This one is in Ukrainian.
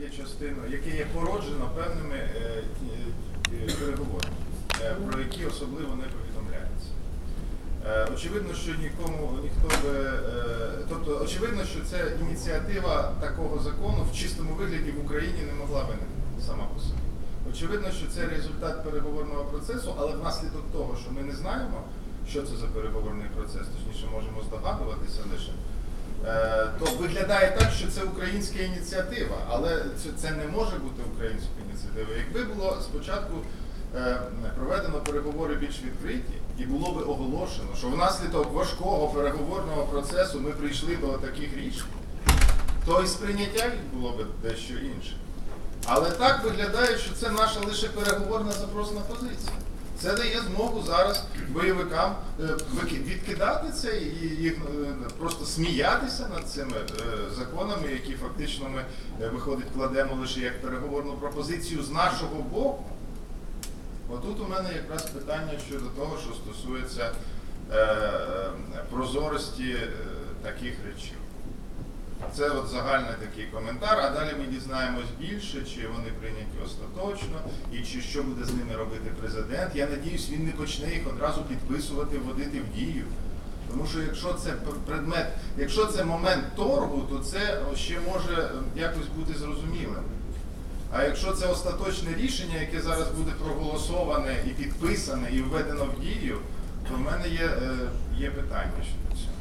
є частиною, яке є породжено певними е, е, переговорами, е, про які особливо не повідомляється. Е, Очевидно, що нікому ніхто би. е, Тобто, очевидно, що ця ініціатива такого закону в чистому вигляді в Україні не могла виникнути сама по собі. Очевидно, що це результат переговорного процесу, але внаслідок того, що ми не знаємо, що це за переговорний процес, точніше можемо здогадуватися лише. Е, то виглядає так, що це українська ініціатива, але це, не може бути українською ініціативою. Якби було спочатку е, проведено переговори більш відкриті, і було би оголошено, що внаслідок важкого переговорного процесу ми прийшли до таких рішень, то і сприйняття було б дещо інше. Але так виглядає, що це наша лише переговорна запросна позиція. Це дає змогу зараз бойовикам е, відкидати це і їх е, просто сміятися над цими е, законами, які фактично ми виходить кладемо лише як переговорну пропозицію з нашого боку. Отут у мене якраз питання щодо того, що стосується прозорості таких речей. Це от загальний такий коментар, а далі ми дізнаємось більше, чи вони прийняті остаточно, і чи що буде з ними робити президент. Я надіюсь, він не почне їх одразу підписувати, вводити в дію. Тому що якщо це предмет, якщо це момент торгу, то це ще може е, якось бути зрозумілим. А якщо це остаточне рішення, яке зараз буде проголосоване і підписане, і введено в дію, то в мене є, е, є питання щодо цього.